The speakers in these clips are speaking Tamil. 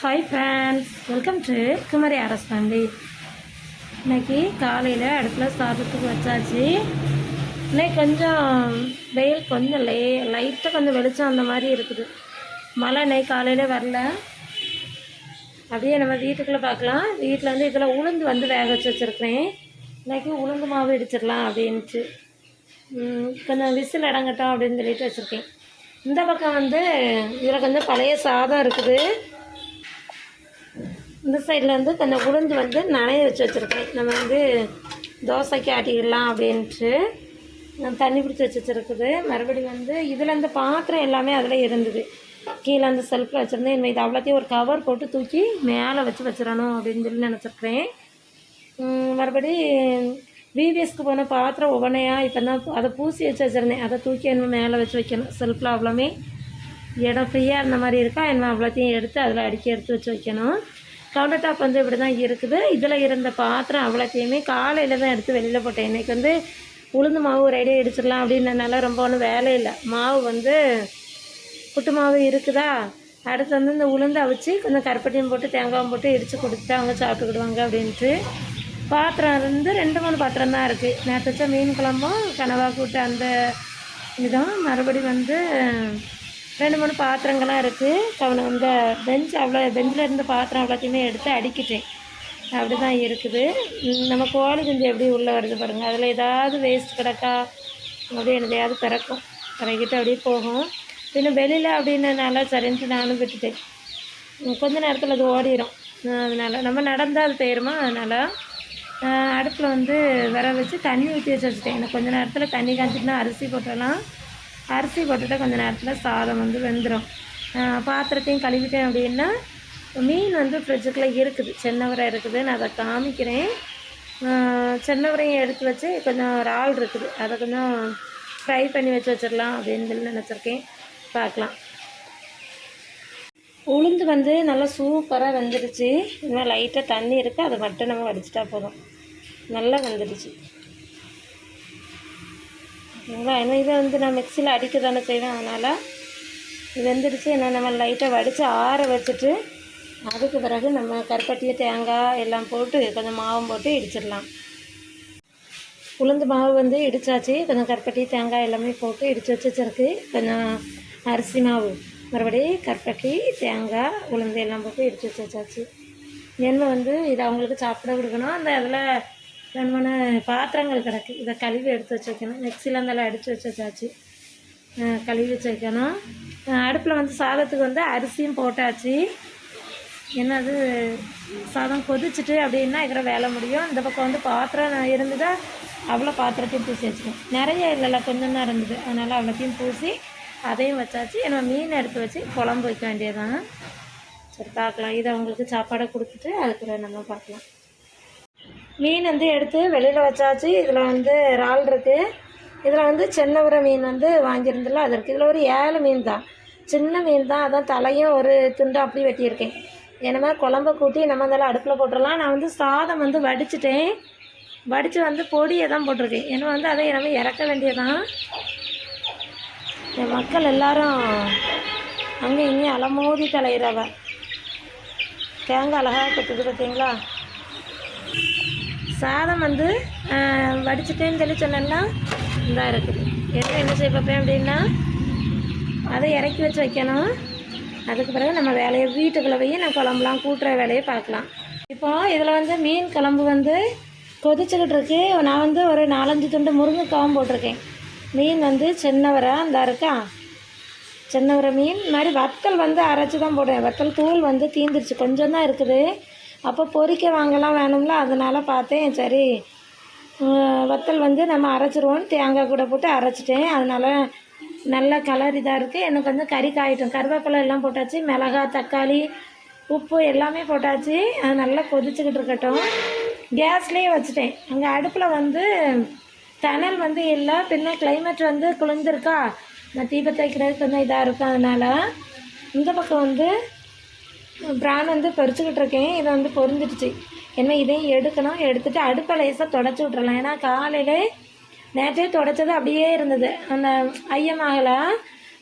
Hi friends welcome to Kumari Aras family இன்னைக்கு காலையில் அடுப்பில் சாதத்துக்கு வச்சாச்சு. இன்னைக்கு கொஞ்சம் வெயில் கொஞ்சம் லே லைட்டாக கொஞ்சம் வெளிச்சம் அந்த மாதிரி இருக்குது. மழை இன்னைக்கு காலையில் வரல. அப்படியே நம்ம வீட்டுக்குள்ளே பார்க்கலாம். வீட்டில் வந்து இதில் உளுந்து வந்து வேக வச்சு வச்சுருக்கிறேன். இன்னைக்கு உளுந்து மாவு இடிச்சிடலாம் அப்படின்ட்டு கொஞ்சம் விசில் அடங்கட்டும் அப்படின்னு சொல்லிட்டு வச்சுருக்கேன். இந்த பக்கம் வந்து இதில் கொஞ்சம் பழைய சாதம் இருக்குது. இந்த சைடில் வந்து தன்னை உளுந்து வந்து நனைய வச்சு வச்சுருக்கேன். நம்ம வந்து தோசைக்கு ஆட்டிக்கிடலாம் அப்படின்ட்டு நான் தண்ணி பிடிச்சி வச்சு வச்சுருக்குது. மறுபடியும் வந்து இதில் இந்த பாத்திரம் எல்லாமே அதில் இருந்தது. கீழே அந்த செல்ஃபில் வச்சுருந்தேன் இனிமேல் இது அவ்வளோத்தையும் ஒரு கவர் போட்டு தூக்கி மேலே வச்சு வச்சிடணும் அப்படின்னு சொல்லி நினச்சிருக்கிறேன். மறுபடி விவிஎஸ்க்கு போன பாத்திரம் ஒவ்வொன்றையாக இப்போ தான் அதை பூசி வச்சு வச்சுருந்தேன். அதை தூக்கி என்ன மேலே வச்சு வைக்கணும். செல்ஃபில் அவ்வளோமே இடம் ஃப்ரீயாக இருந்த மாதிரி இருக்கா? என்ன அவ்வளோத்தையும் எடுத்து அதில் அடுக்கி எடுத்து வச்சு வைக்கணும். கவுண்டர் டாப் வந்து இப்படி தான் இருக்குது. இதில் இருந்த பாத்திரம் அவ்வளோத்தையுமே காலையில் தான் எடுத்து வெளியில் போட்டேன். இன்றைக்கி வந்து உளுந்து மாவு ரெடியாக இடிச்சிடலாம் அப்படின்னனால ரொம்ப ஒன்றும் வேலை இல்லை. மாவு வந்து புட்டு மாவு இருக்குதா? அடுத்து வந்து இந்த உளுந்து அவிச்சு கொஞ்சம் கருப்பட்டியும் போட்டு தேங்காயும் போட்டு இடித்து கொடுத்துட்டு அவங்க சாப்பிட்டுக்கிடுவாங்க அப்படின்ட்டு. பாத்திரம் இருந்து ரெண்டு மூணு பாத்திரம் தான் இருக்குது நேற்று வச்ச மீன் குழம்பும் கனவா கூட்டு அந்த இதுதான் மறுபடி வந்து ரெண்டு மூணு பாத்திரங்கள்லாம் இருக்குது அவனை இந்த பெஞ்ச் அவ்வளோ பெஞ்சில் இருந்த பாத்திரம் அவ்வளோத்தையுமே எடுத்து அடிக்கிட்டேன். அப்படி தான் இருக்குது. நம்ம கோழி குஞ்சு எப்படி உள்ளே வருது பாருங்கள் அதில் ஏதாவது வேஸ்ட் கிடக்கா அப்படியே எதையாவது பிறக்கும் பிறகிட்டு அப்படியே போகும். பின்ன வெளியில் அப்படின்னனால சரின்ட்டு நானும் விட்டுட்டேன். கொஞ்ச நேரத்தில் அது ஓடிடும் அதனால் நம்ம நடந்தால் அது போயிருமா? அதனால் அடுப்பில் வந்து வர வச்சு தண்ணி ஊற்றி வச்சு வச்சுட்டேன். எனக்கு கொஞ்ச நேரத்தில் தண்ணி காய்ச்சிட்டுனா அரிசி போட்டலாம் அரிசி போட்டுட்டா கொஞ்சம் நேரத்தில் சாதம் வந்து வெந்துடும் பாத்திரத்தையும் கழுவிட்டேன் அப்படின்னா மீன் வந்து ஃப்ரிட்ஜுக்குள்ளே இருக்குது. சென்னவரை இருக்குது நான் அதை காமிக்கிறேன். சென்னவரையும் எடுத்து வச்சு கொஞ்சம் இறால் இருக்குது. அதை கொஞ்சம் ஃப்ரை பண்ணி வச்சு வச்சிடலாம் அப்படின்னு சொல்லி நினச்சிருக்கேன். பார்க்கலாம். உளுந்து வந்து நல்லா சூப்பராக வெந்துடுச்சு இன்னும் லைட்டாக தண்ணி இருக்குது அதை மட்டும் நம்ம வடிச்சிட்டா போதும். நல்லா வெந்துடுச்சு ஓகேங்களா ஏன்னா இதை வந்து நான் மிக்சியில் அடிக்க தானே செய்வேன் அதனால் இது வெந்துடுச்சு. என்ன நம்ம லைட்டாக வடித்து ஆற வச்சுட்டு அதுக்கு பிறகு நம்ம கருப்பட்டியை தேங்காய் எல்லாம் போட்டு கொஞ்சம் மாவும் போட்டு இடிச்சிடலாம். உளுந்து மாவு வந்து இடித்தாச்சு கொஞ்சம் கருப்பட்டி தேங்காய் எல்லாமே போட்டு இடித்து வச்சு வச்சிருக்கு கொஞ்சம் அரிசி மாவு மறுபடி கருப்பட்டி தேங்காய் உளுந்து எல்லாம் போட்டு இடித்து வச்சு வச்சாச்சு எண்ணெய் வந்து இதை அவங்களுக்கு சாப்பிட கொடுக்கணும். அந்த அதில் ரெண்டு மூணு பாத்திரங்கள் கிடக்கு. இதை கழுவி எடுத்து வச்சு வைக்கணும் மிக்சியில் இருந்தாலும் அடித்து வச்சு வச்சாச்சு கழுவி வச்சு வைக்கணும் அடுப்பில் வந்து சாதத்துக்கு வந்து அரிசியும் போட்டாச்சு. என்னது? சாதம் கொதிச்சுட்டு அப்படின்னா இருக்கிற வேலை முடியும்? இந்த பக்கம் வந்து பாத்திரம் இருந்ததா? அவ்வளோ பாத்திரத்தையும் பூசி வச்சுக்கோம் நிறைய இல்லைல்ல கொஞ்சம் தான் இருந்தது. அதனால் அவ்வளோத்தையும் பூசி அதையும் வச்சாச்சு. ஏன்னா மீன் எடுத்து வச்சு குழம்பு வைக்க வேண்டியதுதான். சரி பார்க்கலாம். இதை அவங்களுக்கு சாப்பாடை கொடுத்துட்டு அதுக்குள்ள நம்ம பார்க்கலாம் மீன் வந்து எடுத்து வெளியில் வச்சாச்சு. இதில் வந்து இறால் இருக்குது இதில் வந்து சென்னவரை மீன் வந்து வாங்கியிருந்தில்ல அது இருக்குது இதில் ஒரு ஏழு மீன் தான். சின்ன மீன் தான். அதான் தலையும் ஒரு துண்டு அப்படி வெட்டியிருக்கேன். என்னமே குழம்ப கூட்டி நம்ம அதெல்லாம் அடுப்பில் போட்டுடலாம். நான் வந்து சாதம் வந்து வடிச்சிட்டேன். வடித்து வந்து பொடியை தான் போட்டிருக்கேன். ஏன்னா வந்து அதை நம்ம இறக்க வேண்டியதான் என் மக்கள் எல்லாரும் அங்கே இங்கே அலமோதி தலையிறவ. தேங்காய் அழகாக கொத்துது பார்த்தீங்களா சாதம் வந்து வடிச்சிட்டேன்னு சொல்லி சொன்னேன்னா இதாக இருக்குது என்ன என்ன செய்ய பார்ப்பேன் அப்படின்னா அதை இறக்கி வச்சு வைக்கணும். அதுக்கு பிறகு நம்ம வேலையை வீட்டுக்குள்ளே போய் நான் குழம்புலாம் கூட்டுற வேலையை பார்க்கலாம். இப்போ இதில் வந்து மீன் குழம்பு வந்து கொதிச்சுக்கிட்டு இருக்கு. நான் வந்து ஒரு நாலஞ்சு துண்டு முருங்கைக்காவும் போட்டிருக்கேன். மீன் வந்து சின்னவரை அந்த இருக்கா? சின்னவரை மீன். இந்த மாதிரி வத்தல் வந்து அரைச்சி தான் போடுவேன். வத்தல் தூள் வந்து தீந்துருச்சு. கொஞ்சம் தான் இருக்குது. அப்போ பொரிக்க வாங்கலாம் வேணும்ல அதனால பார்த்தேன் சரி வத்தல் வந்து நம்ம அரைச்சிருவோன்னு தேங்காய் கூட போட்டு அரைச்சிட்டேன். அதனால் நல்ல கலர் இதாக இருக்குது எனக்கு வந்து கறி காயிட்டும். கருவேப்பிலை எல்லாம் போட்டாச்சு மிளகாய் தக்காளி உப்பு எல்லாமே போட்டாச்சு. அது நல்லா கொதிச்சுக்கிட்டு இருக்கட்டும். கேஸ்லேயே வச்சுட்டேன். அங்கே அடுப்பில் வந்து தணல் வந்து இல்லை. பின்ன கிளைமேட் வந்து குளிர்ந்துருக்கா. நான் தீபத்தை வைக்கிறதுக்கு கொஞ்சம் இதாக இருக்கும் அதனால். இந்த பக்கம் வந்து பிரான் வந்து பறிச்சுக்கிட்டு இருக்கேன். இதை வந்து பொருந்துடுச்சு. என்ன இதையும் எடுக்கணும். எடுத்துகிட்டு அடுப்பை லேசாக தொடச்சி விட்றலாம் ஏன்னா காலையிலே நேற்றே தொடச்சது அப்படியே இருந்தது. அந்த ஐயமாகலை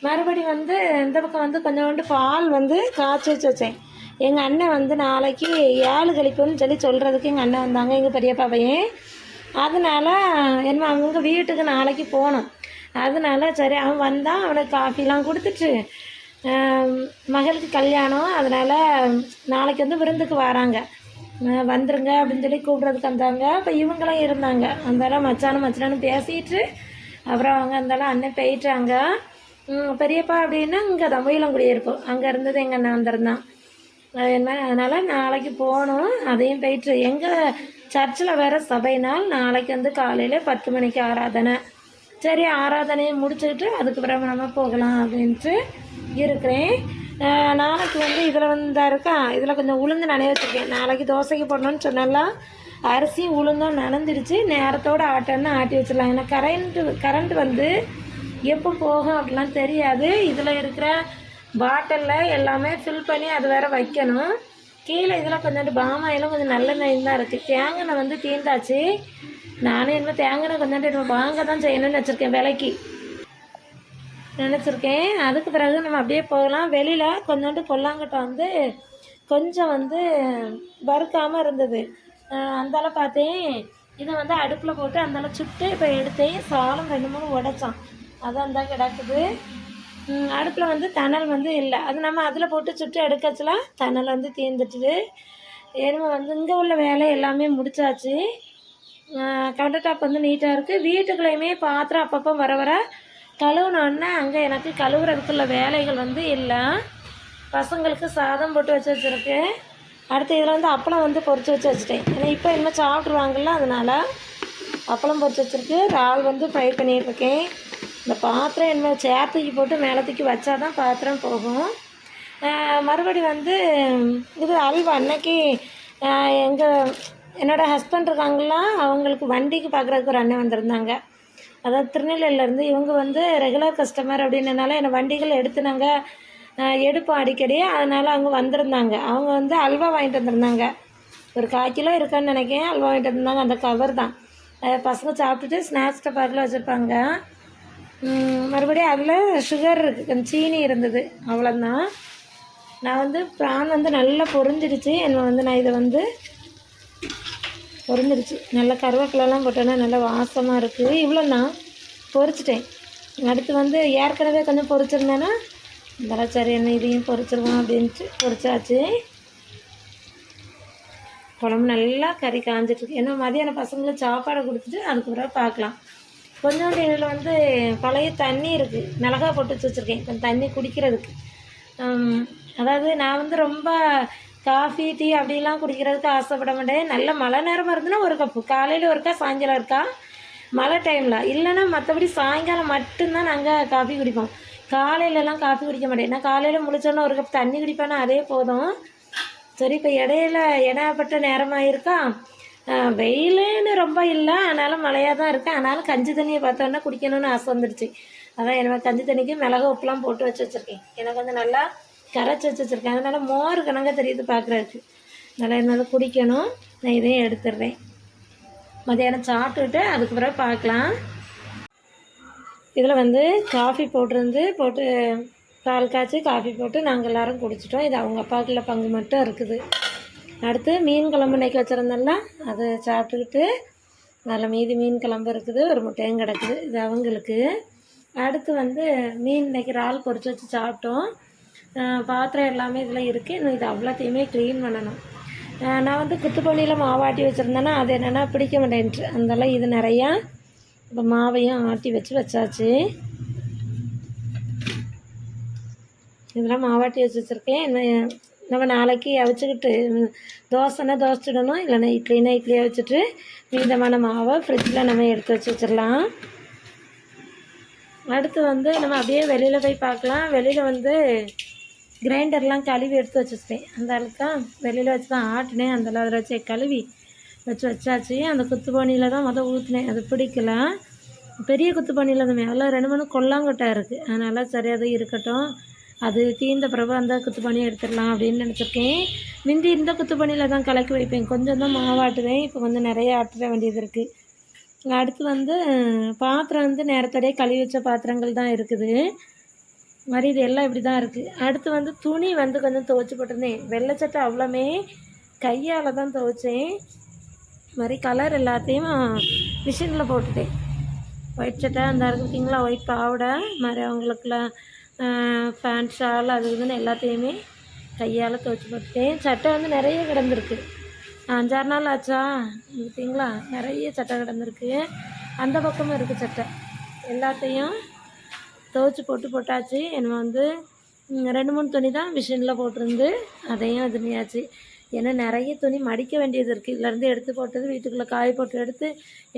மறுபடி வந்து இந்த பக்கம் வந்து கொஞ்சோண்டு பால் வந்து காய்ச்சி வச்சு வச்சேன். எங்கள் அண்ணன் வந்து நாளைக்கு ஏழு கழிப்புன்னு சொல்லி சொல்கிறதுக்கு எங்கள் அண்ணன் வந்தாங்க எங்கள் பெரியப்பா பையன் அதனால என்ன அவங்க வீட்டுக்கு நாளைக்கு போகணும். அதனால சரி அவன் வந்தான். அவனுக்கு காஃபிலாம் கொடுத்துட்டு மகளுக்கு கல்யாணம் அதனால் நாளைக்கு வந்து விருந்துக்கு வராங்க. வந்துருங்க அப்படின்னு சொல்லி கூப்பிட்றதுக்கு வந்தாங்க. அப்போ இவங்களும் இருந்தாங்க. அந்தாலும் மச்சானும் மச்சானும் பேசிட்டு அப்புறம் அவங்க அந்தாலும் அண்ணன் போயிட்டாங்க. பெரியப்பா அப்படின்னா இங்கே தான் மயிலங்குடி இருப்போம் அங்கே இருந்தது எங்கள் அண்ணன் வந்திருந்தான் அது என்ன அதனால் நாளைக்கு போகணும். அதையும் போயிட்டு எங்கள் சர்ச்சில் வேறு சபை நாள் நாளைக்கு வந்து காலையில் பத்து மணிக்கு ஆராதனை. சரி ஆராதனையை முடிச்சுக்கிட்டு அதுக்கு நம்ம போகலாம் அப்படின்ட்டு இருக்கிறேன். நாளைக்கு வந்து இதில் வந்தால் இருக்கா? இதில் கொஞ்சம் உளுந்து நனைய வச்சுருக்கேன். நாளைக்கு தோசைக்கு போடணும்னு சொன்னாலாம் அரிசியும் உளுந்தும் நனைஞ்சிருச்சு. நேரத்தோடு ஆட்டன்னு ஆட்டி வச்சிடலாம். ஏன்னா கரண்ட்டு கரண்ட் வந்து எப்போ போகும் அப்படிலாம் தெரியாது. இதில் இருக்கிற பாட்டிலில் எல்லாமே ஃபில் பண்ணி அது வேற வைக்கணும். கீழே இதில் கொஞ்சோண்டு பாமாயிலும் கொஞ்சம் நல்ல தான் இருக்குது தேங்காய் வந்து தீந்தாச்சு நானும் இன்னும் தேங்காய் கொஞ்சோண்டு இன்னும் வாங்க தான் செய்யணும்னு வச்சுருக்கேன் விலைக்கு. நினச்சிருக்கேன். அதுக்கு பிறகு நம்ம அப்படியே போகலாம். வெளியில் கொஞ்சோண்டு கொல்லாங்கிட்ட வந்து கொஞ்சம் வந்து வறுக்காமல் இருந்தது. அந்தால பார்த்தேன். இதை வந்து அடுப்பில் போட்டு அந்தால சுட்டு இப்போ எடுத்தேன். சாலம் ரெண்டு மூணு உடைச்சான். அதான் தான் கிடக்குது. அடுப்பில் வந்து தணல் வந்து இல்லை. அது நம்ம அதில் போட்டு சுட்டு எடுக்கச்சுலாம் தணல் வந்து தீர்ந்துட்டுது ஏன்னா வந்து இங்கே உள்ள வேலை எல்லாமே முடிச்சாச்சு. கவுண்டர் டாப் வந்து நீட்டாக இருக்குது வீட்டுக்குள்ளேயுமே பாத்திரம் அப்பப்போ வர வர கழுவுனோடனே அங்கே எனக்கு கழுவுறதுக்குள்ள வேலைகள் வந்து இல்லை. பசங்களுக்கு சாதம் போட்டு வச்சு வச்சுருக்கு. அடுத்து இதில் வந்து அப்பளம் வந்து பொரிச்சு வச்சு வச்சுட்டேன். ஏன்னா இப்போ இனிமேல் சாப்பிட்ருவாங்கல்ல அதனால் அப்பளம் பொரிச்சு வச்சுருக்கு. இறால் வந்து ஃப்ரை பண்ணிகிட்ருக்கேன் இந்த பாத்திரம் என்ன சேர் தூக்கி போட்டு மேலே தூக்கி வச்சா தான் பாத்திரம் போகும். மறுபடி வந்து இது அல்வா. அன்னைக்கு எங்கள் என்னோடய ஹஸ்பண்ட் இருக்காங்களா அவங்களுக்கு வண்டிக்கு பார்க்குறதுக்கு ஒரு அண்ணன் வந்திருந்தாங்க. அதாவது திருநெல்வேலியிலேருந்து இவங்க வந்து ரெகுலர் கஸ்டமர் அப்படின்னனால என்னை வண்டிகள் எடுத்து நாங்கள் எடுப்போம் அடிக்கடி. அதனால் அவங்க வந்திருந்தாங்க. அவங்க வந்து அல்வா வாங்கிட்டு வந்திருந்தாங்க. ஒரு கால் கிலோ இருக்கான்னு நினைக்கிறேன். அல்வா வாங்கிட்டு வந்திருந்தாங்க. அந்த கவர் தான். பசங்க சாப்பிட்டுட்டு ஸ்நாக்ஸ் டப்பாக்கில் வச்சுருப்பாங்க. மறுபடியும் அதில் சுகர் இருக்குது சீனி இருந்தது. அவ்வளோதான் நான் வந்து ப்ரான் வந்து நல்லா பொரிஞ்சிடுச்சு. என்னை வந்து நான் இதை வந்து பொரிஞ்சிடுச்சு நல்லா கருவேப்பிலலாம் போட்டோன்னா நல்லா வாசமாக இருக்குது இவ்வளோ பொறிச்சிட்டேன் பொரிச்சிட்டேன். அடுத்து வந்து ஏற்கனவே கொஞ்சம் பொரிச்சிருந்தேன்னா இதெல்லாம் சரி என்ன இதையும் பொரிச்சிருவோம் அப்படின்ட்டு பொரிச்சாச்சு. குழம்பு நல்லா கறி காஞ்சிட்ருக்கு ஏன்னா மதியானம் பசங்களுக்கு சாப்பாடை கொடுத்துட்டு அதுக்கு பிறகு பார்க்கலாம். கொஞ்சோண்டு இதில் வந்து பழைய தண்ணி இருக்குது மிளகா போட்டு வச்சு வச்சுருக்கேன். கொஞ்சம் தண்ணி குடிக்கிறதுக்கு. அதாவது நான் வந்து ரொம்ப காஃபி டீ அப்படிலாம் குடிக்கிறதுக்கு ஆசைப்பட மாட்டேன். நல்ல மழை நேரமாக இருந்துன்னா ஒரு கப்பு. காலையில் ஒருக்கா சாயங்காலம் இருக்கா மழை டைமில் இல்லைன்னா மற்றபடி சாயங்காலம் மட்டும்தான் நாங்கள் காஃபி குடிப்போம். காலையிலலாம் காஃபி குடிக்க மாட்டேன். நான் காலையில் முழிச்சோன்னே ஒரு கப் தண்ணி குடிப்பேன்னா அதே போதும். சரி இப்போ இடையில இடப்பட்ட நேரமாக இருக்கா வெயிலுன்னு ரொம்ப இல்லை. ஆனாலும் மழையாக தான் இருக்குது ஆனாலும் கஞ்சி தண்ணியை பார்த்தோன்னா குடிக்கணும்னு ஆசை வந்துடுச்சு. அதான் எனக்கு கஞ்சி தண்ணிக்கு மிளகு உப்புலாம் போட்டு வச்சு வச்சுருக்கேன். எனக்கு வந்து நல்லா கரைச்சி வச்சு வச்சுருக்கேன். அதனால் மோர் கணங்க தெரியுது பார்க்குறதுக்கு நல்லா என்னால் குடிக்கணும். நான் இதையும் எடுத்துடுறேன். மதியானம் சாப்பிட்டுட்டு அதுக்கு பிறகு பார்க்கலாம். இதில் வந்து காஃபி போட்டிருந்து போட்டு பால் காய்ச்சி காஃபி போட்டு நாங்கள் எல்லாரும் குடிச்சிட்டோம். இது அவங்க அப்பாக்குள்ள பங்கு மட்டும் இருக்குது. அடுத்து மீன் குழம்பு இன்னைக்கு வச்சுருந்தோம்ல அதை சாப்பிட்டுக்கிட்டு அதில் மீதி மீன் குழம்பு இருக்குது. ஒரு முட்டையும் கிடக்குது. இது அவங்களுக்கு. அடுத்து வந்து மீன் இன்றைக்கி இறால் பொறிச்சு வச்சு சாப்பிட்டோம். பாத்திரம் எல்லாமே இதில் இருக்குது இன்னும் இது அவ்வளோத்தையுமே க்ளீன் பண்ணணும். நான் வந்து குத்துப்பணியில் மாவாட்டி வச்சுருந்தேன்னா அது என்னென்னா பிடிக்க மாட்டேன்ட்டு. அதெல்லாம் இது நிறையா இப்போ மாவையும் ஆட்டி வச்சு வச்சாச்சு. இதெல்லாம் மாவாட்டி வச்சு வச்சுருக்கேன். நம்ம நாளைக்கு அவிச்சுக்கிட்டு தோசைன்னா தோசை சுடணும் இல்லைன்னா இட்லினா இட்லியை வச்சுட்டு மீதமான மாவை ஃப்ரிட்ஜில் நம்ம எடுத்து வச்சு வச்சிடலாம். அடுத்து வந்து நம்ம அப்படியே வெளியில் போய் பார்க்கலாம். வெளியில் வந்து கிரைண்டர்லாம் கழுவி எடுத்து வச்சுருப்பேன். அந்த அளவுக்கு தான் வெளியில் வச்சு தான் ஆட்டினேன். அந்த அதில் வச்சு கழுவி வச்சு வச்சாச்சு. அந்த குத்து பானியில் தான் மொதல் ஊற்றினேன் அது பிடிக்கல. பெரிய குத்து பானியில் தான். மேலே ரெண்டு மூணு கொல்லாங்கொட்டை இருக்குது அதனால் சரியாக அது இருக்கட்டும். அது தீர்ந்த பிறகு அந்த குத்து பானியை எடுத்துடலாம் அப்படின்னு நினச்சிருக்கேன். முந்தி இந்த குத்துப்பானியில் தான் கலக்கி வைப்பேன். கொஞ்சம் தான் மாவாட்டுவேன் இப்போ கொஞ்சம் நிறைய ஆட்டிட வேண்டியது இருக்குது அடுத்து வந்து பாத்திரம் வந்து நேரத்தோடய கழுவி வச்ச பாத்திரங்கள் தான் இருக்குது. மாதிரி இது எல்லாம் இப்படி தான் இருக்குது அடுத்து வந்து துணி வந்து கொஞ்சம் துவைச்சி போட்டிருந்தேன். வெள்ளை சட்டை அவ்வளோமே கையால் தான் துவைச்சேன். மாதிரி கலர் எல்லாத்தையும் மிஷினில் போட்டுட்டேன். ஒயிட் சட்டை அந்த இருக்குங்களா ஒயிட் பாவடை மாதிரி அவங்களுக்குலாம் ஃபேண்ட் ஷால் அது இதுன்னு எல்லாத்தையுமே கையால் துவைச்சி போட்டுட்டேன். சட்டை வந்து நிறைய கிடந்திருக்கு. அஞ்சாறு நாள் ஆச்சா? பார்த்தீங்களா நிறைய சட்டை கிடந்திருக்கு. அந்த பக்கமும் இருக்குது சட்டை. எல்லாத்தையும் துவைச்சி போட்டு போட்டாச்சு. என்ன வந்து ரெண்டு மூணு துணி தான் மிஷினில் போட்டிருந்து அதையும் இது பண்ணியாச்சு ஏன்னா நிறைய துணி மடிக்க வேண்டியது இருக்குது இதுலேருந்து எடுத்து போட்டது வீட்டுக்குள்ளே காய போட்டு எடுத்து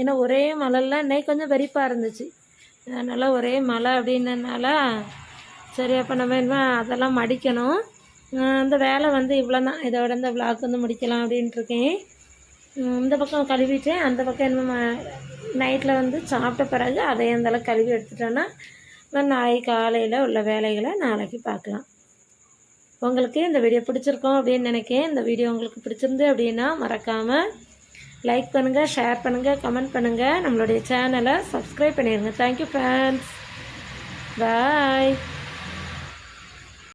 ஏன்னா ஒரே மழைலாம் இன்னைக்கு கொஞ்சம் வெறிப்பாக இருந்துச்சு. அதனால் ஒரே மழை அப்படின்னனால சரி அப்போ நம்ம என்ன அதெல்லாம் மடிக்கணும். அந்த வேலை வந்து இவ்வளோ தான் இதோட இந்த விளாக் வந்து முடிக்கலாம் அப்படின்ட்டு இருக்கேன். இந்த பக்கம் கழுவிட்டேன். அந்த பக்கம் என்ன நைட்டில் வந்து சாப்பிட்ட பிறகு அதை அந்தளவுக்கு கழுவி எடுத்துட்டோன்னா நான் நாளை காலையில் உள்ள வேலைகளை நாளைக்கு பார்க்கலாம். உங்களுக்கு இந்த வீடியோ பிடிச்சிருக்கோம் அப்படின்னு நினைக்கிறேன். இந்த வீடியோ உங்களுக்கு பிடிச்சிருந்து அப்படின்னா மறக்காமல் லைக் பண்ணுங்கள் ஷேர் பண்ணுங்கள் கமெண்ட் பண்ணுங்கள் நம்மளுடைய சேனலை சப்ஸ்கிரைப் பண்ணிடுங்க தேங்க்யூ ஃப்ரெண்ட்ஸ் பாய்